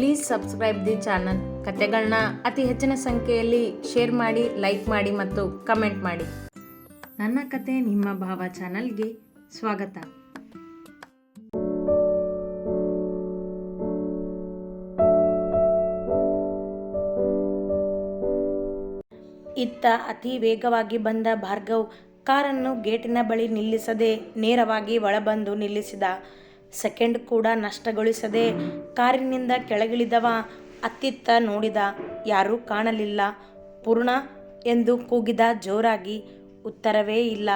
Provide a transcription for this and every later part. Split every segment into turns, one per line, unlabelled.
Please subscribe the channel ಕತೆಗಳನ್ನ ಅತಿ ಹೆಚ್ಚಿನ ಸಂಖ್ಯೆಯಲ್ಲಿ ಶೇರ್ ಮಾಡಿ ಲೈಕ್ ಮಾಡಿ ಮತ್ತು ಕಮೆಂಟ್ ಮಾಡಿ. ನನ್ನ ಕತೆ ನಿಮ್ಮ ಭಾವ ಚಾನಲ್ಗೆ ಸ್ವಾಗತ. ಇತ್ತ ಅತಿ ವೇಗವಾಗಿ ಬಂದ ಭಾರ್ಗವ್ ಕಾರನ್ನು ಗೇಟಿನ ಬಳಿ ನಿಲ್ಲಿಸದೆ ನೇರವಾಗಿ ಒಳಬಂದು ನಿಲ್ಲಿಸಿದ. ಸೆಕೆಂಡ್ ಕೂಡ ನಷ್ಟಗೊಳಿಸದೆ ಕಾರಿನಿಂದ ಕೆಳಗಿಳಿದವ ಅತ್ತಿತ್ತ ನೋಡಿದ ಯಾರೂ ಕಾಣಲಿಲ್ಲ. ಪೂರ್ಣ ಎಂದು ಕೂಗಿದ ಜೋರಾಗಿ ಉತ್ತರವೇ ಇಲ್ಲ.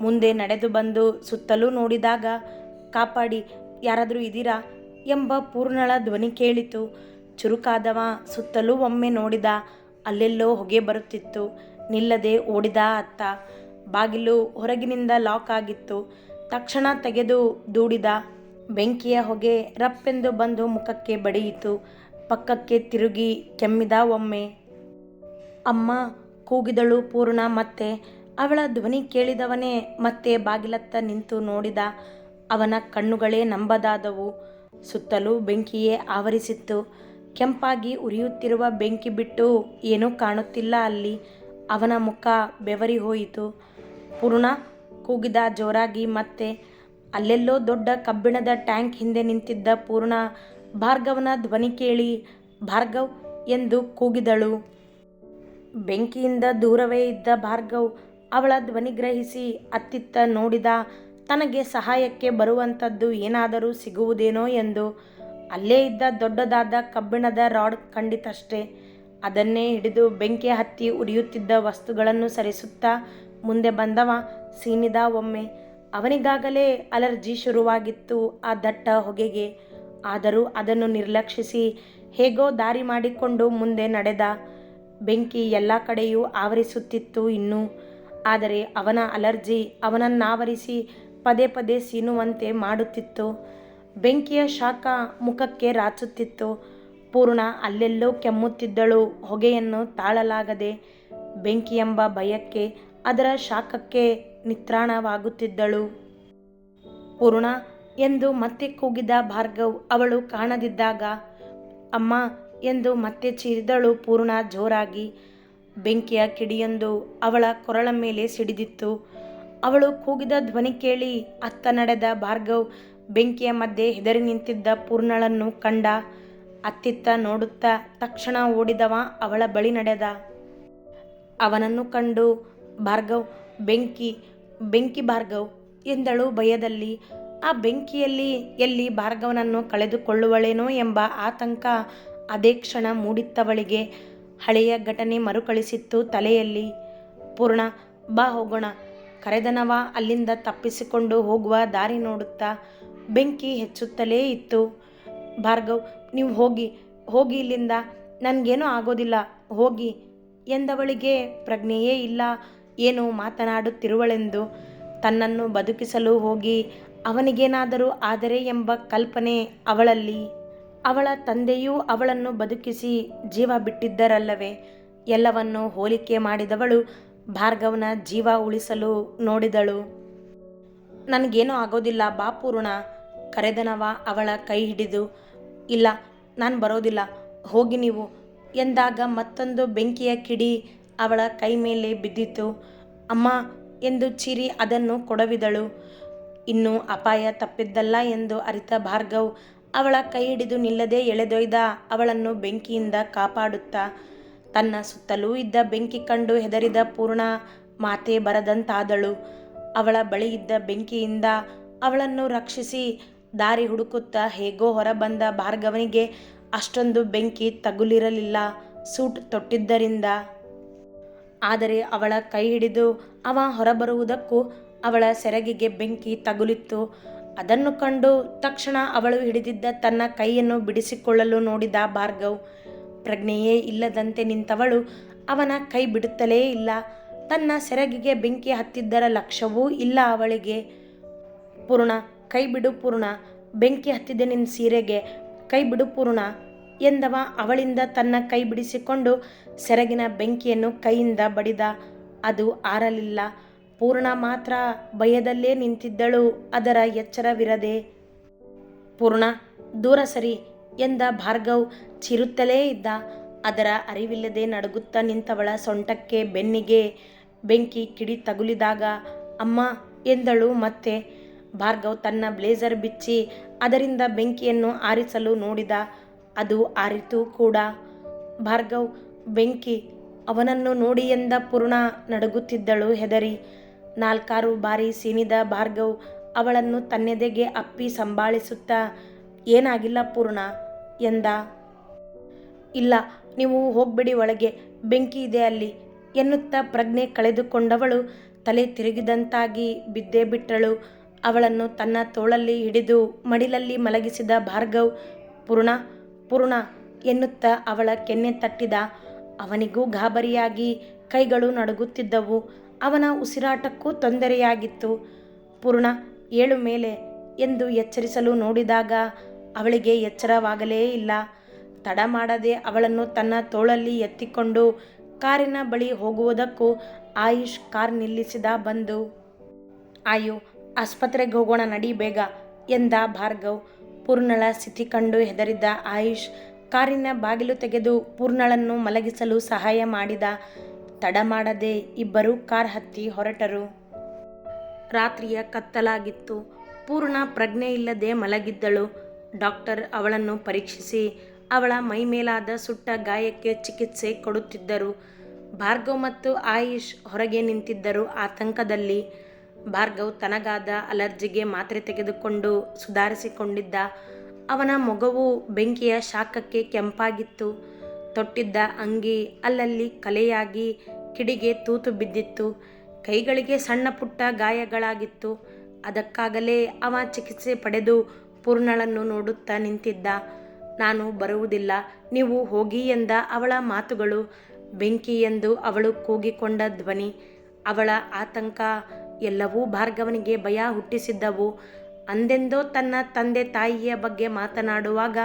ಮುಂದೆ ನಡೆದು ಬಂದು ಸುತ್ತಲೂ ನೋಡಿದಾಗ, ಕಾಪಾಡಿ, ಯಾರಾದರೂ ಇದ್ದೀರಾ ಎಂಬ ಪೂರ್ಣಳ ಧ್ವನಿ ಕೇಳಿತು. ಚುರುಕಾದವ ಸುತ್ತಲೂ ಒಮ್ಮೆ ನೋಡಿದ, ಅಲ್ಲೆಲ್ಲೋ ಹೊಗೆ ಬರುತ್ತಿತ್ತು. ನಿಲ್ಲದೆ ಓಡಿದ ಅತ್ತ. ಬಾಗಿಲು ಹೊರಗಿನಿಂದ ಲಾಕ್ ಆಗಿತ್ತು. ತಕ್ಷಣ ತೆಗೆದು ದೂಡಿದ ಬೆಂಕಿಯ ಹೊಗೆ ರಪ್ಪೆಂದು ಬಂದು ಮುಖಕ್ಕೆ ಬಡಿಯಿತು. ಪಕ್ಕಕ್ಕೆ ತಿರುಗಿ ಕೆಮ್ಮಿದ ಒಮ್ಮೆ, ಅಮ್ಮ, ಕೂಗಿದಳು ಪೂರ್ಣ ಮತ್ತೆ. ಅವಳ ಧ್ವನಿ ಕೇಳಿದವನೇ ಮತ್ತೆ ಬಾಗಿಲತ್ತ ನಿಂತು ನೋಡಿದ ಅವನ ಕಣ್ಣುಗಳೇ ನಂಬದಾದವು. ಸುತ್ತಲೂ ಬೆಂಕಿಯೇ ಆವರಿಸಿತ್ತು. ಕೆಂಪಾಗಿ ಉರಿಯುತ್ತಿರುವ ಬೆಂಕಿ ಬಿಟ್ಟು ಏನೂ ಕಾಣುತ್ತಿಲ್ಲ ಅಲ್ಲಿ. ಅವನ ಮುಖ ಬೆವರಿ ಹೋಯಿತು. ಪೂರ್ಣ ಕೂಗಿದ ಜೋರಾಗಿ ಮತ್ತೆ ಅಲ್ಲೆಲ್ಲೋ ದೊಡ್ಡ ಕಬ್ಬಿಣದ ಟ್ಯಾಂಕ್ ಹಿಂದೆ ನಿಂತಿದ್ದ ಪೂರ್ಣ ಭಾರ್ಗವನ ಧ್ವನಿ ಕೇಳಿ, ಭಾರ್ಗವ್ ಎಂದು ಕೂಗಿದಳು. ಬೆಂಕಿಯಿಂದ ದೂರವೇ ಇದ್ದ ಭಾರ್ಗವ್ ಅವಳ ಧ್ವನಿ ಗ್ರಹಿಸಿ ಅತ್ತಿತ್ತ ನೋಡಿದ, ತನಗೆ ಸಹಾಯಕ್ಕೆ ಬರುವಂಥದ್ದು ಏನಾದರೂ ಸಿಗುವುದೇನೋ ಎಂದು. ಅಲ್ಲೇ ಇದ್ದ ದೊಡ್ಡದಾದ ಕಬ್ಬಿಣದ ರಾಡ್ ಕಂಡಿತಷ್ಟೇ. ಅದನ್ನೇ ಹಿಡಿದು ಬೆಂಕಿ ಹತ್ತಿ ಉರಿಯುತ್ತಿದ್ದ ವಸ್ತುಗಳನ್ನು ಸರಿಸುತ್ತಾ ಮುಂದೆ ಬಂದವ ಸೀನಿದ ಒಮ್ಮೆ. ಅವನಿಗಾಗಲೇ ಅಲರ್ಜಿ ಶುರುವಾಗಿತ್ತು ಆ ದಟ್ಟ ಹೊಗೆಗೆ. ಆದರೂ ಅದನ್ನು ನಿರ್ಲಕ್ಷಿಸಿ ಹೇಗೋ ದಾರಿ ಮಾಡಿಕೊಂಡು ಮುಂದೆ ನಡೆದ. ಬೆಂಕಿ ಎಲ್ಲ ಕಡೆಯೂ ಆವರಿಸುತ್ತಿತ್ತು ಇನ್ನೂ. ಆದರೆ ಅವನ ಅಲರ್ಜಿ ಅವನನ್ನಾವರಿಸಿ ಪದೇ ಪದೇ ಸೀನುವಂತೆ ಮಾಡುತ್ತಿತ್ತು. ಬೆಂಕಿಯ ಶಾಖ ಮುಖಕ್ಕೆ ರಾಚುತ್ತಿತ್ತು. ಪೂರ್ಣ ಅಲ್ಲೆಲ್ಲೋ ಕೆಮ್ಮುತ್ತಿದ್ದಳು ಹೊಗೆಯನ್ನು ತಾಳಲಾಗದೆ. ಬೆಂಕಿ ಎಂಬ ಭಯಕ್ಕೆ ಅದರ ಶಾಖಕ್ಕೆ ನಿತ್ರಾಣವಾಗುತ್ತಿದ್ದಳು. ಪೂರ್ಣ ಎಂದು ಮತ್ತೆ ಕೂಗಿದ ಭಾರ್ಗವ್ ಅವಳು ಕಾಣದಿದ್ದಾಗ, ಅಮ್ಮ ಎಂದು ಮತ್ತೆ ಚೀರಿದಳು ಪೂರ್ಣ ಜೋರಾಗಿ. ಬೆಂಕಿಯ ಕಿಡಿಯೊಂದು ಅವಳ ಕೊರಳ ಮೇಲೆ ಸಿಡಿದಿತ್ತು. ಅವಳು ಕೂಗಿದ ಧ್ವನಿ ಕೇಳಿ ಅತ್ತ ನಡೆದ ಭಾರ್ಗವ್ ಬೆಂಕಿಯ ಮಧ್ಯೆ ಹೆದರಿ ನಿಂತಿದ್ದ ಪೂರ್ಣಳನ್ನು ಕಂಡ ಅತ್ತಿತ್ತ ನೋಡುತ್ತಾ ತಕ್ಷಣ ಓಡಿದವ ಅವಳ ಬಳಿ ನಡೆದ. ಅವನನ್ನು ಕಂಡು ಭಾರ್ಗವ್, ಬೆಂಕಿ ಬೆಂಕಿ ಭಾರ್ಗವ್ ಎಂದಳು ಭಯದಲ್ಲಿ. ಆ ಬೆಂಕಿಯಲ್ಲಿ ಎಲ್ಲಿ ಭಾರ್ಗವನನ್ನು ಕಳೆದುಕೊಳ್ಳುವಳೇನೋ ಎಂಬ ಆತಂಕ ಅದೇ ಕ್ಷಣ ಮೂಡಿತ್ತವಳಿಗೆ. ಹಳೆಯ ಘಟನೆ ಮರುಕಳಿಸಿತ್ತು ತಲೆಯಲ್ಲಿ. ಪೂರ್ಣ, ಬಾ ಹೋಗೋಣ. ಕರೆದನವ ಅಲ್ಲಿಂದ ತಪ್ಪಿಸಿಕೊಂಡು ಹೋಗುವ ದಾರಿ ನೋಡುತ್ತಾ ಬೆಂಕಿ ಹೆಚ್ಚುತ್ತಲೇ ಇತ್ತು. ಭಾರ್ಗವ್, ನೀವು ಹೋಗಿ ಹೋಗಿ ಇಲ್ಲಿಂದ. ನನಗೇನೂ ಆಗೋದಿಲ್ಲ. ಹೋಗಿ ಎಂದವಳಿಗೆ ಪ್ರಜ್ಞೆಯೇ ಇಲ್ಲ. ಏನು ಮಾತನಾಡುತ್ತಿರುವಳೆಂದು ತನ್ನನ್ನು ಬದುಕಿಸಲು ಹೋಗಿ ಅವನಿಗೇನಾದರೂ ಆದರೆ ಎಂಬ ಕಲ್ಪನೆ ಅವಳಲ್ಲಿ. ಅವಳ ತಂದೆಯೂ ಅವಳನ್ನು ಬದುಕಿಸಿ ಜೀವ ಬಿಟ್ಟಿದ್ದರಲ್ಲವೇ? ಎಲ್ಲವನ್ನು ಹೋಲಿಕೆ ಮಾಡಿದವಳು ಭಾರ್ಗವನ ಜೀವ ಉಳಿಸಲು ನೋಡಿದಳು. ನನಗೇನೂ ಆಗೋದಿಲ್ಲ ಬಾಪೂರ್ಣ, ಕರೆದನವ ಅವಳ ಕೈ ಹಿಡಿದು. ಇಲ್ಲ, ನಾನು ಬರೋದಿಲ್ಲ, ಹೋಗಿ ನೀವು. ಎಂದಾಗ ಮತ್ತೊಂದು ಬೆಂಕಿಯ ಕಿಡಿ ಅವಳ ಕೈ ಮೇಲೆ ಬಿದ್ದಿತು. ಅಮ್ಮ, ಎಂದು ಚಿರಿ ಅದನ್ನು ಕೊಡವಿದಳು. ಇನ್ನು ಅಪಾಯ ತಪ್ಪಿದ್ದಲ್ಲ ಎಂದು ಅರಿತ ಭಾರ್ಗವ್ ಅವಳ ಕೈ ಹಿಡಿದು ನಿಲ್ಲದೆ ಎಳೆದೊಯ್ದ ಅವಳನ್ನು ಬೆಂಕಿಯಿಂದ ಕಾಪಾಡುತ್ತಾ. ತನ್ನ ಸುತ್ತಲೂ ಇದ್ದ ಬೆಂಕಿ ಕಂಡು ಹೆದರಿದ ಪೂರ್ಣ ಮಾತೆ ಬರದಂತಾದಳು. ಅವಳ ಬಳಿ ಇದ್ದ ಬೆಂಕಿಯಿಂದ ಅವಳನ್ನು ರಕ್ಷಿಸಿ ದಾರಿ ಹುಡುಕುತ್ತಾ ಹೇಗೋ ಹೊರಬಂದ ಭಾರ್ಗವನಿಗೆ ಅಷ್ಟೊಂದು ಬೆಂಕಿ ತಗುಲಿರಲಿಲ್ಲ. ಸೂಟ್ ತೊಟ್ಟಿದ್ದರಿಂದ ಆದರೆ ಅವಳ ಕೈ ಹಿಡಿದು ಅವ ಹೊರಬರುವುದಕ್ಕೂ ಅವಳ ಸೆರಗಿಗೆ ಬೆಂಕಿ ತಗುಲಿತ್ತು. ಅದನ್ನು ಕಂಡು ತಕ್ಷಣ ಅವಳು ಹಿಡಿದಿದ್ದ ತನ್ನ ಕೈಯನ್ನು ಬಿಡಿಸಿಕೊಳ್ಳಲು ನೋಡಿದ ಭಾರ್ಗವ್, ಪ್ರಜ್ಞೆಯೇ ಇಲ್ಲದಂತೆ ನಿಂತವಳು ಅವನ ಕೈ ಬಿಡುತ್ತಲೇ ಇಲ್ಲ. ತನ್ನ ಸೆರಗಿಗೆ ಬೆಂಕಿ ಹತ್ತಿದ್ದರ ಲಕ್ಷ್ಯವೂ ಇಲ್ಲ ಅವಳಿಗೆ. ಪೂರ್ಣ, ಕೈ ಬಿಡು ಪೂರ್ಣ, ಬೆಂಕಿ ಹತ್ತಿದೆ ನಿನ್ನ ಸೀರೆಗೆ, ಕೈ ಬಿಡು ಪೂರ್ಣ ಎಂದವ ಅವಳಿಂದ ತನ್ನ ಕೈ ಬಿಡಿಸಿಕೊಂಡು ಸೆರಗಿನ ಬೆಂಕಿಯನ್ನು ಕೈಯಿಂದ ಬಡಿದ. ಅದು ಆರಲಿಲ್ಲ. ಪೂರ್ಣ ಮಾತ್ರ ಭಯದಲ್ಲೇ ನಿಂತಿದ್ದಳು. ಅದರ ಎಚ್ಚರವಿರದೆ, ಪೂರ್ಣ, ದೂರ ಸರಿ ಎಂದ ಭಾರ್ಗವ್ ಚಿರುತ್ತಲೇ ಇದ್ದ. ಅದರ ಅರಿವಿಲ್ಲದೆ ನಡುಗುತ್ತಾ ನಿಂತವಳ ಸೊಂಟಕ್ಕೆ ಬೆನ್ನಿಗೆ ಬೆಂಕಿ ಕಿಡಿ ತಗುಲಿದಾಗ, ಅಮ್ಮ ಎಂದಳು ಮತ್ತೆ. ಭಾರ್ಗವ್ ತನ್ನ ಬ್ಲೇಜರ್ ಬಿಚ್ಚಿ ಅದರಿಂದ ಬೆಂಕಿಯನ್ನು ಆರಿಸಲು ನೋಡಿದ ಅದು ಆರಿತು ಕೂಡ. ಭಾರ್ಗವ್ ಬೆಂಕಿ ಅವನನ್ನು ನೋಡಿ ಎಂದ ಪೂರ್ಣ ನಡುಗುತ್ತಿದ್ದಳು ಹೆದರಿ. ನಾಲ್ಕಾರು ಬಾರಿ ಸೀನಿದ ಭಾರ್ಗವ್ ಅವಳನ್ನು ತನ್ನೆದೆಗೆ ಅಪ್ಪಿ ಸಂಭಾಳಿಸುತ್ತಾ, ಏನಾಗಿಲ್ಲ ಪೂರ್ಣ ಎಂದ. ಇಲ್ಲ, ನೀವು ಹೋಗ್ಬಿಡಿ ಒಳಗೆ, ಬೆಂಕಿ ಇದೆ ಅಲ್ಲಿ ಎನ್ನುತ್ತಾ ಪ್ರಜ್ಞೆ ಕಳೆದುಕೊಂಡವಳು ತಲೆ ತಿರುಗಿದಂತಾಗಿ ಬಿದ್ದೇ ಬಿಟ್ಟಳು. ಅವಳನ್ನು ತನ್ನ ತೋಳಲ್ಲಿ ಹಿಡಿದು ಮಡಿಲಲ್ಲಿ ಮಲಗಿಸಿದ ಭಾರ್ಗವ್, ಪೂರ್ಣ ಪೂರ್ಣ ಎನ್ನುತ್ತಾ ಅವಳ ಕೆನ್ನೆ ತಟ್ಟಿದ. ಅವನಿಗೂ ಗಾಬರಿಯಾಗಿ ಕೈಗಳು ನಡುಗುತ್ತಿದ್ದವು. ಅವನ ಉಸಿರಾಟಕ್ಕೂ ತೊಂದರೆಯಾಗಿತ್ತು. ಪೂರ್ಣ ಏಳು ಮೇಲೆ ಎಂದು ಎಚ್ಚರಿಸಲು ನೋಡಿದಾಗ ಅವಳಿಗೆ ಎಚ್ಚರವಾಗಲೇ ಇಲ್ಲ. ತಡ ಮಾಡದೆ ಅವಳನ್ನು ತನ್ನ ತೋಳಲ್ಲಿ ಎತ್ತಿಕೊಂಡು ಕಾರಿನ ಬಳಿ ಹೋಗುವುದಕ್ಕೂ ಆಯುಷ್ ಕಾರ್ ನಿಲ್ಲಿಸಿದ ಬಂದು, ಆಯು, ಆಸ್ಪತ್ರೆಗೆ ಹೋಗೋಣ ನಡಿ ಬೇಗ, ಎಂದ ಭಾರ್ಗವ್. ಪೂರ್ಣಳ ಸ್ಥಿತಿ ಕಂಡು ಹೆದರಿದ್ದ ಆಯುಷ್ ಕಾರಿನ ಬಾಗಿಲು ತೆಗೆದು ಪೂರ್ಣಳನ್ನು ಮಲಗಿಸಲು ಸಹಾಯ ಮಾಡಿದ ತಡ ಮಾಡದೆ ಇಬ್ಬರು ಕಾರ್ ಹತ್ತಿ ಹೊರಟರು. ರಾತ್ರಿಯ ಕತ್ತಲಾಗಿತ್ತು. ಪೂರ್ಣ ಪ್ರಜ್ಞೆ ಇಲ್ಲದೆ ಮಲಗಿದ್ದಳು. ಡಾಕ್ಟರ್ ಅವಳನ್ನು ಪರೀಕ್ಷಿಸಿ ಅವಳ ಮೈಮೇಲಾದ ಸುಟ್ಟ ಗಾಯಕ್ಕೆ ಚಿಕಿತ್ಸೆ ಕೊಡುತ್ತಿದ್ದರು. ಭಾರ್ಗವ್ ಮತ್ತು ಆಯುಷ್ ಹೊರಗೆ ನಿಂತಿದ್ದರು ಆತಂಕದಲ್ಲಿ. ಭಾರ್ಗವ್ ತನಗಾದ ಅಲರ್ಜಿಗೆ ಮಾತ್ರೆ ತೆಗೆದುಕೊಂಡು ಸುಧಾರಿಸಿಕೊಂಡಿದ್ದ ಅವನ ಮೊಗವು ಬೆಂಕಿಯ ಶಾಖಕ್ಕೆ ಕೆಂಪಾಗಿತ್ತು. ತೊಟ್ಟಿದ್ದ ಅಂಗಿ ಅಲ್ಲಲ್ಲಿ ಕಲೆಯಾಗಿ ಕಿಡಿಗೆ ತೂತು ಬಿದ್ದಿತ್ತು. ಕೈಗಳಿಗೆ ಸಣ್ಣ ಪುಟ್ಟ ಗಾಯಗಳಾಗಿತ್ತು. ಅದಕ್ಕಾಗಲೇ ಅವ ಚಿಕಿತ್ಸೆ ಪಡೆದು ಪೂರ್ಣಳನ್ನು ನೋಡುತ್ತಾ ನಿಂತಿದ್ದ. ನಾನು ಬರುವುದಿಲ್ಲ, ನೀವು ಹೋಗಿ ಎಂದ ಅವಳ ಮಾತುಗಳು. ಬೆಂಕಿ ಎಂದು ಅವಳು ಕೂಗಿಕೊಂಡ ಧ್ವನಿ, ಅವಳ ಆತಂಕ ಎಲ್ಲವೂ ಭಾರ್ಗವನಿಗೆ ಭಯ ಹುಟ್ಟಿಸಿದ್ದವು. ಅಂದೆಂದೋ ತನ್ನ ತಂದೆ ತಾಯಿಯ ಬಗ್ಗೆ ಮಾತನಾಡುವಾಗ,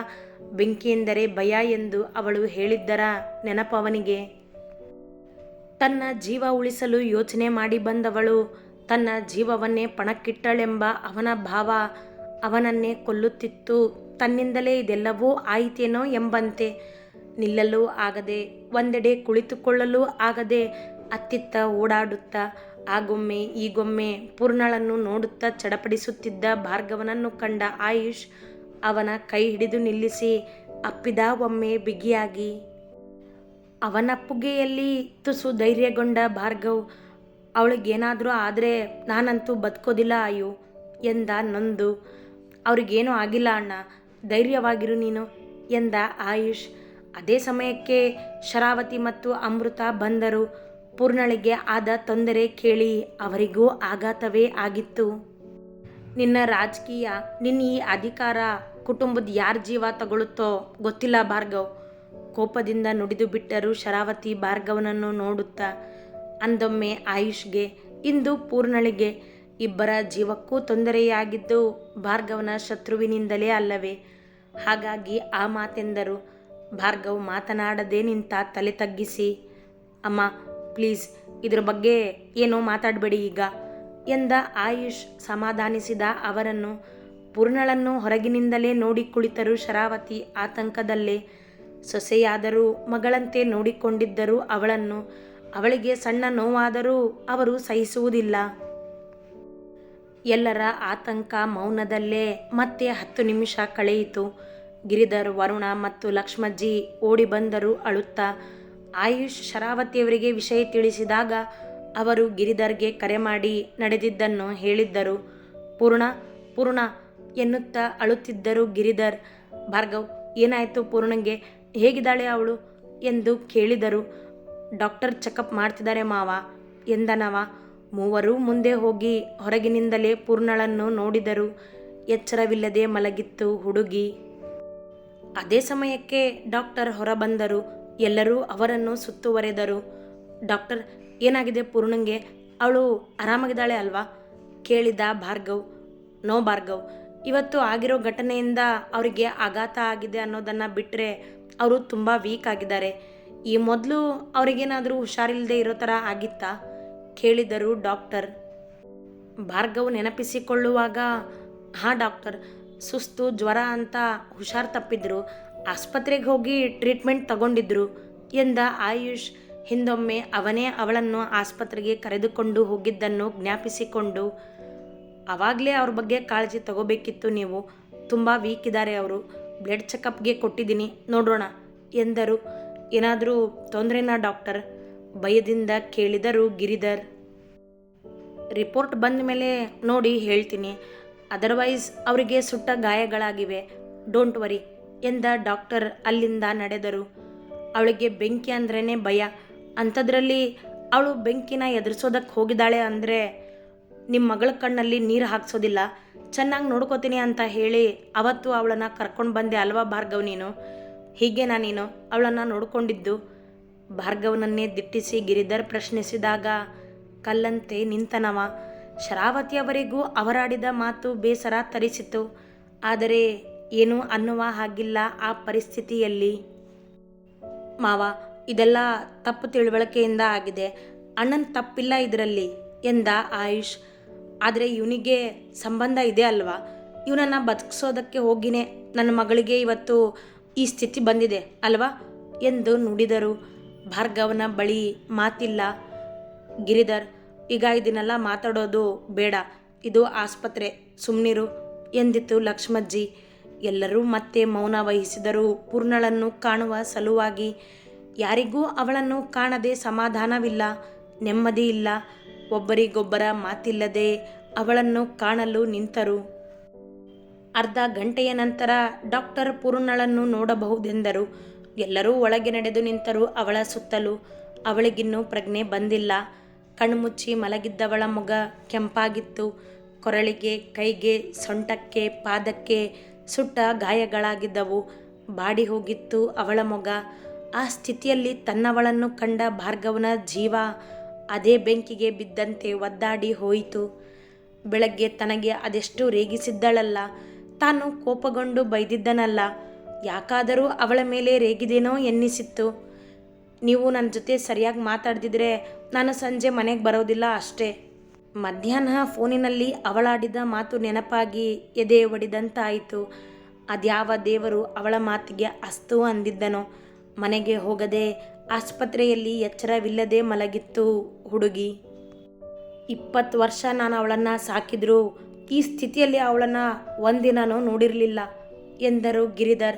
ಬೆಂಕಿಯೆಂದರೆ ಭಯ ಎಂದು ಅವಳು ಹೇಳಿದ್ದರ ನೆನಪವನಿಗೆ ತನ್ನ ಜೀವ ಉಳಿಸಲು ಯೋಚನೆ ಮಾಡಿ ಬಂದವಳು. ತನ್ನ ಜೀವವನ್ನೇ ಪಣಕ್ಕಿಟ್ಟಳೆಂಬ ಅವನ ಭಾವ ಅವನನ್ನೇ ಕೊಲ್ಲುತ್ತಿತ್ತು. ತನ್ನಿಂದಲೇ ಇದೆಲ್ಲವೂ ಆಯಿತೇನೋ ಎಂಬಂತೆ. ನಿಲ್ಲಲು ಆಗದೆ, ಒಂದೆಡೆ ಕುಳಿತುಕೊಳ್ಳಲು ಆಗದೆ, ಅತ್ತಿತ್ತ ಓಡಾಡುತ್ತಾ ಆಗೊಮ್ಮೆ ಈಗೊಮ್ಮೆ ಪೂರ್ಣಳನ್ನು ನೋಡುತ್ತಾ ಚಡಪಡಿಸುತ್ತಿದ್ದ ಭಾರ್ಗವನನ್ನು ಕಂಡ ಆಯುಷ್ ಅವನ ಕೈ ಹಿಡಿದು ನಿಲ್ಲಿಸಿ, ಅಪ್ಪಿದ ಒಮ್ಮೆ ಬಿಗಿಯಾಗಿ. ಅವನಪ್ಪುಗೆಯಲ್ಲಿ ತುಸು ಧೈರ್ಯಗೊಂಡ ಭಾರ್ಗವ್, ಅವಳಿಗೇನಾದರೂ ಆದರೆ ನಾನಂತೂ ಬದುಕೋದಿಲ್ಲ ಆಯು ಎಂದ ನೊಂದು. ಅವ್ರಿಗೇನೂ ಆಗಿಲ್ಲ ಅಣ್ಣ, ಧೈರ್ಯವಾಗಿರು ನೀನು, ಎಂದ ಆಯುಷ್. ಅದೇ ಸಮಯಕ್ಕೆ ಶರಾವತಿ ಮತ್ತು ಅಮೃತ ಬಂದರು. ಪೂರ್ಣಳಿಗೆ ಆದ ತೊಂದರೆ ಕೇಳಿ ಅವರಿಗೂ ಆಘಾತವೇ ಆಗಿತ್ತು. ನಿನ್ನ ರಾಜಕೀಯ, ನಿನ್ನ ಈ ಅಧಿಕಾರ ಕುಟುಂಬದ ಯಾರ ಜೀವ ತಗೊಳುತ್ತೋ ಗೊತ್ತಿಲ್ಲ ಭಾರ್ಗವ್. ಕೋಪದಿಂದ ನುಡಿದು ಬಿಟ್ಟರು ಶರಾವತಿ ಭಾರ್ಗವನನ್ನು ನೋಡುತ್ತಾ ಅಂದೊಮ್ಮೆ ಆಯುಷ್ಗೆ, ಇಂದು ಪೂರ್ಣಳಿಗೆ ಇಬ್ಬರ ಜೀವಕ್ಕೂ ತೊಂದರೆಯಾಗಿದ್ದು ಭಾರ್ಗವನ ಶತ್ರುವಿನಿಂದಲೇ ಅಲ್ಲವೇ? ಹಾಗಾಗಿ ಆ ಮಾತೆಂದರು, ಭಾರ್ಗವ್ ಮಾತನಾಡದೆ ನಿಂತ ತಲೆ ತಗ್ಗಿಸಿ. ಅಮ್ಮ ಪ್ಲೀಸ್ ಇದರ ಬಗ್ಗೆ ಏನೋ ಮಾತಾಡಬೇಡಿ ಈಗ ಎಂದ ಆಯುಷ್ ಸಮಾಧಾನಿಸಿದ ಅವರನ್ನು ಪೂರ್ಣಳನ್ನು ಹೊರಗಿನಿಂದಲೇ ನೋಡಿ ಕುಳಿತರು ಶರಾವತಿ ಆತಂಕದಲ್ಲೇ. ಸೊಸೆಯಾದರೂ ಮಗಳಂತೆ ನೋಡಿಕೊಂಡಿದ್ದರು ಅವಳನ್ನು ಅವಳಿಗೆ ಸಣ್ಣ ನೋವಾದರೂ ಅವರು ಸಹಿಸುವುದಿಲ್ಲ. ಎಲ್ಲರ ಆತಂಕ ಮೌನದಲ್ಲೇ ಮತ್ತೆ ಹತ್ತು ನಿಮಿಷ ಕಳೆಯಿತು. ಗಿರಿಧರ್ ವರುಣ ಮತ್ತು ಲಕ್ಷ್ಮಜ್ಜಿ ಓಡಿ ಬಂದರು ಅಳುತ್ತಾ ಆಯುಷ್ ಶರಾವತಿಯವರಿಗೆ ವಿಷಯ ತಿಳಿಸಿದಾಗ ಅವರು ಗಿರಿಧರ್ಗೆ ಕರೆ ಮಾಡಿ ನಡೆದಿದ್ದನ್ನು ಹೇಳಿದ್ದರು. ಪೂರ್ಣ ಪೂರ್ಣ ಎನ್ನುತ್ತಾ ಅಳುತ್ತಿದ್ದರು ಗಿರಿಧರ್. ಭಾರ್ಗವ್, ಏನಾಯಿತು ಪೂರ್ಣಂಗೆ? ಹೇಗಿದ್ದಾಳೆ ಅವಳು? ಎಂದು ಕೇಳಿದರು. ಡಾಕ್ಟರ್ ಚೆಕಪ್ ಮಾಡ್ತಿದ್ದಾರೆ ಮಾವ, ಎಂದನವ. ಮೂವರು ಮುಂದೆ ಹೋಗಿ ಹೊರಗಿನಿಂದಲೇ ಪೂರ್ಣಳನ್ನು ನೋಡಿದರು. ಎಚ್ಚರವಿಲ್ಲದೆ ಮಲಗಿತ್ತು ಹುಡುಗಿ. ಅದೇ ಸಮಯಕ್ಕೆ ಡಾಕ್ಟರ್ ಹೊರಬಂದರು. ಎಲ್ಲರೂ ಅವರನ್ನು ಸುತ್ತುವರೆದರು. ಡಾಕ್ಟರ್, ಏನಾಗಿದೆ ಪೂರ್ಣಂಗೆ? ಅವಳು ಆರಾಮಾಗಿದ್ದಾಳೆ ಅಲ್ವಾ? ಕೇಳಿದ ಭಾರ್ಗವ್. ನೋ ಭಾರ್ಗವ್, ಇವತ್ತು ಆಗಿರೋ ಘಟನೆಯಿಂದ ಅವರಿಗೆ ಆಘಾತ ಆಗಿದೆ ಅನ್ನೋದನ್ನು ಬಿಟ್ಟರೆ ಅವರು ತುಂಬ ವೀಕ್ ಆಗಿದ್ದಾರೆ. ಈ ಮೊದಲು ಅವರಿಗೇನಾದರೂ ಹುಷಾರಿಲ್ಲದೆ ಇರೋ ಥರ ಆಗಿತ್ತಾ? ಕೇಳಿದರು ಡಾಕ್ಟರ್. ಭಾರ್ಗವ್ ನೆನಪಿಸಿಕೊಳ್ಳುವಾಗ, ಹಾಂ ಡಾಕ್ಟರ್, ಸುಸ್ತು, ಜ್ವರ ಅಂತ ಹುಷಾರು ತಪ್ಪಿದ್ರು. ಆಸ್ಪತ್ರೆಗೆ ಹೋಗಿ ಟ್ರೀಟ್ಮೆಂಟ್ ತಗೊಂಡಿದ್ರು ಎಂದ ಆಯುಷ್. ಹಿಂದೊಮ್ಮೆ ಅವನೇ ಅವಳನ್ನು ಆಸ್ಪತ್ರೆಗೆ ಕರೆದುಕೊಂಡು ಹೋಗಿದ್ದನ್ನು ಜ್ಞಾಪಿಸಿಕೊಂಡು ಆವಾಗಲೇ ಅವ್ರ ಬಗ್ಗೆ ಕಾಳಜಿ ತಗೋಬೇಕಿತ್ತು ನೀವು. ತುಂಬ ವೀಕ್ ಇದ್ದಾರೆ ಅವರು. ಬ್ಲಡ್ ಚೆಕಪ್ಗೆ ಕೊಟ್ಟಿದ್ದೀನಿ. ನೋಡೋಣ ಎಂದರು. ಏನಾದರೂ ತೊಂದರೆನಾ ಡಾಕ್ಟರ್? ಭಯದಿಂದ ಕೇಳಿದರು ಗಿರಿಧರ್. ರಿಪೋರ್ಟ್ ಬಂದ ಮೇಲೆ ನೋಡಿ ಹೇಳ್ತೀನಿ. ಅದರ್ವೈಸ್ ಅವರಿಗೆ ಸುಟ್ಟ ಗಾಯಗಳಾಗಿವೆ. Don't worry. ಎಂದ ಡಾಕ್ಟರ್ ಅಲ್ಲಿಂದ ನಡೆದರು. ಅವಳಿಗೆ ಬೆಂಕಿ ಅಂದ್ರೇ ಭಯ. ಅಂಥದ್ರಲ್ಲಿ ಅವಳು ಬೆಂಕಿನ ಎದುರಿಸೋದಕ್ಕೆ ಹೋಗಿದ್ದಾಳೆ ಅಂದರೆ ನಿಮ್ಮ ಮಗಳ ಕಣ್ಣಲ್ಲಿ ನೀರು ಹಾಕ್ಸೋದಿಲ್ಲ. ಚೆನ್ನಾಗಿ ನೋಡ್ಕೋತೀನಿ ಅಂತ ಹೇಳಿ ಅವತ್ತು ಅವಳನ್ನು ಕರ್ಕೊಂಡು ಬಂದೆ ಅಲ್ವಾ ಭಾರ್ಗವ್ ನೀನು? ಹೀಗೆ ನೀನು? ಅವಳನ್ನು ನೋಡಿಕೊಂಡಿದ್ದು? ಭಾರ್ಗವನನ್ನೇ ದಿಟ್ಟಿಸಿ ಗಿರಿಧರ್ ಪ್ರಶ್ನಿಸಿದಾಗ, ಕಲ್ಲಂತೆ ನಿಂತನವ. ಶರಾವತಿಯವರೆಗೂ ಅವರಾಡಿದ ಮಾತು ಬೇಸರ ತರಿಸಿತು. ಆದರೆ ಏನು ಅನ್ನುವ ಹಾಗಿಲ್ಲ ಆ ಪರಿಸ್ಥಿತಿಯಲ್ಲಿ. ಮಾವ, ಇದೆಲ್ಲ ತಪ್ಪು ತಿಳುವಳಿಕೆಯಿಂದ ಆಗಿದೆ. ಅಣ್ಣನ ತಪ್ಪಿಲ್ಲ ಇದರಲ್ಲಿ ಎಂದ ಆಯುಷ್. ಆದರೆ ಇವನಿಗೆ ಸಂಬಂಧ ಇದೆ ಅಲ್ವಾ? ಇವನನ್ನು ಬದುಕಿಸೋದಕ್ಕೆ ಹೋಗಿನೇ ನನ್ನ ಮಗಳಿಗೆ ಇವತ್ತು ಈ ಸ್ಥಿತಿ ಬಂದಿದೆ ಅಲ್ವಾ? ಎಂದು ನುಡಿದರು. ಭಾರ್ಗವನ ಬಳಿ ಮಾತಿಲ್ಲ. ಗಿರಿಧರ್, ಈಗ ಇದನ್ನೆಲ್ಲ ಮಾತಾಡೋದು ಬೇಡ. ಇದು ಆಸ್ಪತ್ರೆ ಸುಮ್ಮನಿರು ಎಂದಿತು ಲಕ್ಷ್ಮಜ್ಜಿ. ಎಲ್ಲರೂ ಮತ್ತೆ ಮೌನ ವಹಿಸಿದರು. ಪೂರ್ಣಳನ್ನು ಕಾಣುವ ಸಲುವಾಗಿ ಯಾರಿಗೂ ಅವಳನ್ನು ಕಾಣದೆ ಸಮಾಧಾನವಿಲ್ಲ, ನೆಮ್ಮದಿ ಇಲ್ಲ. ಒಬ್ಬರಿಗೊಬ್ಬರ ಮಾತಿಲ್ಲದೆ ಅವಳನ್ನು ಕಾಣಲು ನಿಂತರು. ಅರ್ಧ ಗಂಟೆಯ ನಂತರ ಡಾಕ್ಟರ್ ಪೂರ್ಣಳನ್ನು ನೋಡಬಹುದೆಂದರು. ಎಲ್ಲರೂ ಒಳಗೆ ನಡೆದು ನಿಂತರು ಅವಳ ಸುತ್ತಲೂ. ಅವಳಿಗಿನ್ನೂ ಪ್ರಜ್ಞೆ ಬಂದಿಲ್ಲ. ಕಣ್ಮುಚ್ಚಿ ಮಲಗಿದ್ದವಳ ಮೊಗ ಕೆಂಪಾಗಿತ್ತು. ಕೊರಳಿಗೆ, ಕೈಗೆ, ಸೊಂಟಕ್ಕೆ, ಪಾದಕ್ಕೆ ಸುಟ್ಟ ಗಾಯಗಳಾಗಿದ್ದವು. ಬಾಡಿ ಹೋಗಿತ್ತು ಅವಳ ಮೊಗ. ಆ ಸ್ಥಿತಿಯಲ್ಲಿ ತನ್ನವಳನ್ನು ಕಂಡ ಭಾರ್ಗವನ ಜೀವ ಅದೇ ಬೆಂಕಿಗೆ ಬಿದ್ದಂತೆ ಒದ್ದಾಡಿ ಹೋಯಿತು. ಬೆಳಗ್ಗೆ ತನಗೆ ಅದೆಷ್ಟು ರೇಗಿಸಿದ್ದಳಲ್ಲ. ತಾನು ಕೋಪಗೊಂಡು ಬೈದಿದ್ದನಲ್ಲ. ಯಾಕಾದರೂ ಅವಳ ಮೇಲೆ ರೇಗಿದೇನೋ ಎನ್ನಿಸಿತ್ತು. ನೀವು ನನ್ನ ಜೊತೆ ಸರಿಯಾಗಿ ಮಾತಾಡ್ದಿದ್ರೆ ನಾನು ಸಂಜೆ ಮನೆಗೆ ಬರೋದಿಲ್ಲ ಅಷ್ಟೇ. ಮಧ್ಯಾಹ್ನ ಫೋನಿನಲ್ಲಿ ಅವಳಾಡಿದ ಮಾತು ನೆನಪಾಗಿ ಎದೆ ಒಡಿದಂತಾಯಿತು. ಅದ್ಯಾವ ದೇವರು ಅವಳ ಮಾತಿಗೆ ಅಸ್ತು ಅಂದಿದ್ದನೋ? ಮನೆಗೆ ಹೋಗದೆ ಆಸ್ಪತ್ರೆಯಲ್ಲಿ ಎಚ್ಚರವಿಲ್ಲದೆ ಮಲಗಿತ್ತು ಹುಡುಗಿ. ಇಪ್ಪತ್ತು ವರ್ಷ ನಾನು ಅವಳನ್ನು ಸಾಕಿದ್ರು ಈ ಸ್ಥಿತಿಯಲ್ಲಿ ಅವಳನ್ನು ಒಂದಿನನೂ ನೋಡಿರಲಿಲ್ಲ ಎಂದರು ಗಿರಿಧರ್.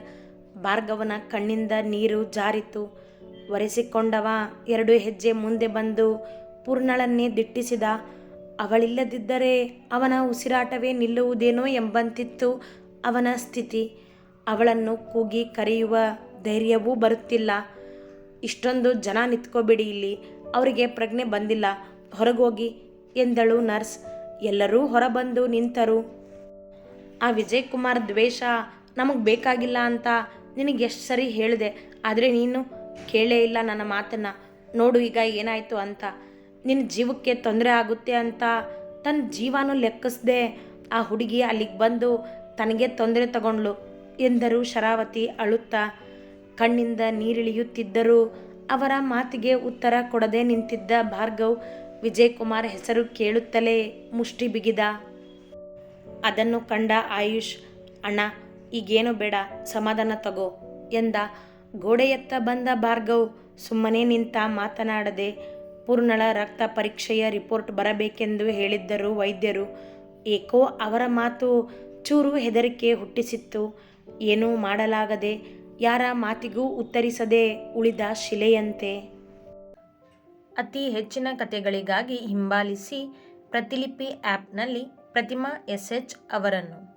ಭಾರ್ಗವನ ಕಣ್ಣಿಂದ ನೀರು ಜಾರಿತು. ಒರೆಸಿಕೊಂಡವ ಎರಡು ಹೆಜ್ಜೆ ಮುಂದೆ ಬಂದು ಪೂರ್ಣಳನ್ನೇ ದಿಟ್ಟಿಸಿದ. ಅವಳಿಲ್ಲದಿದ್ದರೆ ಅವನ ಉಸಿರಾಟವೇ ನಿಲ್ಲುವುದೇನೋ ಎಂಬಂತಿತ್ತು ಅವನ ಸ್ಥಿತಿ. ಅವಳನ್ನು ಕೂಗಿ ಕರೆಯುವ ಧೈರ್ಯವೂ ಬರುತ್ತಿಲ್ಲ. ಇಷ್ಟೊಂದು ಜನ ನಿಂತ್ಕೋಬೇಡಿ ಇಲ್ಲಿ. ಅವರಿಗೆ ಪ್ರಜ್ಞೆ ಬಂದಿಲ್ಲ. ಹೊರಗೋಗಿ ಎಂದಳು ನರ್ಸ್. ಎಲ್ಲರೂ ಹೊರಬಂದು ನಿಂತರು. ಆ ವಿಜಯ್ ಕುಮಾರ್ ದ್ವೇಷ ನಮಗೆ ಬೇಕಾಗಿಲ್ಲ ಅಂತ ನಿನಗೆ ಎಷ್ಟು ಸರಿ ಹೇಳಿದೆ. ಆದರೆ ನೀನು ಕೇಳೇ ಇಲ್ಲ ನನ್ನ ಮಾತನ್ನು. ನೋಡು ಈಗ ಏನಾಯಿತು ಅಂತ. ನಿನ್ನ ಜೀವಕ್ಕೆ ತೊಂದರೆ ಆಗುತ್ತೆ ಅಂತ ತನ್ನ ಜೀವನೂ ಲೆಕ್ಕಿಸ್ದೆ ಆ ಹುಡುಗಿ ಅಲ್ಲಿಗೆ ಬಂದು ತನಗೆ ತೊಂದರೆ ತಗೊಂಡ್ಳು ಎಂದರು ಶರಾವತಿ ಅಳುತ್ತಾ. ಕಣ್ಣಿಂದ ನೀರಿಳಿಯುತ್ತಿದ್ದರೂ ಅವರ ಮಾತಿಗೆ ಉತ್ತರ ಕೊಡದೆ ನಿಂತಿದ್ದ ಭಾರ್ಗವ್ ವಿಜಯಕುಮಾರ್ ಹೆಸರು ಕೇಳುತ್ತಲೇ ಮುಷ್ಟಿ ಬಿಗಿದ. ಅದನ್ನು ಕಂಡ ಆಯುಷ್, ಅಣ್ಣ, ಈಗೇನು ಬೇಡ, ಸಮಾಧಾನ ತಗೋ ಎಂದ. ಗೋಡೆಯತ್ತ ಬಂದ ಭಾರ್ಗವ್ ಸುಮ್ಮನೆ ನಿಂತ ಮಾತನಾಡದೆ ಪೂರ್ಣಳ ರಕ್ತ ಪರೀಕ್ಷೆಯ ರಿಪೋರ್ಟ್ ಬರಬೇಕೆಂದು ಹೇಳಿದ್ದರು ವೈದ್ಯರು. ಏಕೋ, ಅವರ ಮಾತು ಚೂರು ಹೆದರಿಕೆ ಹುಟ್ಟಿಸಿತ್ತು. ಏನೂ ಮಾಡಲಾಗದೆ, ಯಾರ ಮಾತಿಗೂ ಉತ್ತರಿಸದೆ ಉಳಿದ ಶಿಲೆಯಂತೆ. ಅತಿ ಹೆಚ್ಚಿನ ಕಥೆಗಳಿಗಾಗಿ ಹಿಂಬಾಲಿಸಿ ಪ್ರತಿಲಿಪಿ ಆ್ಯಪ್ನಲ್ಲಿ ಪ್ರತಿಮಾ ಎಸ್ ಎಚ್ ಅವರನ್ನು.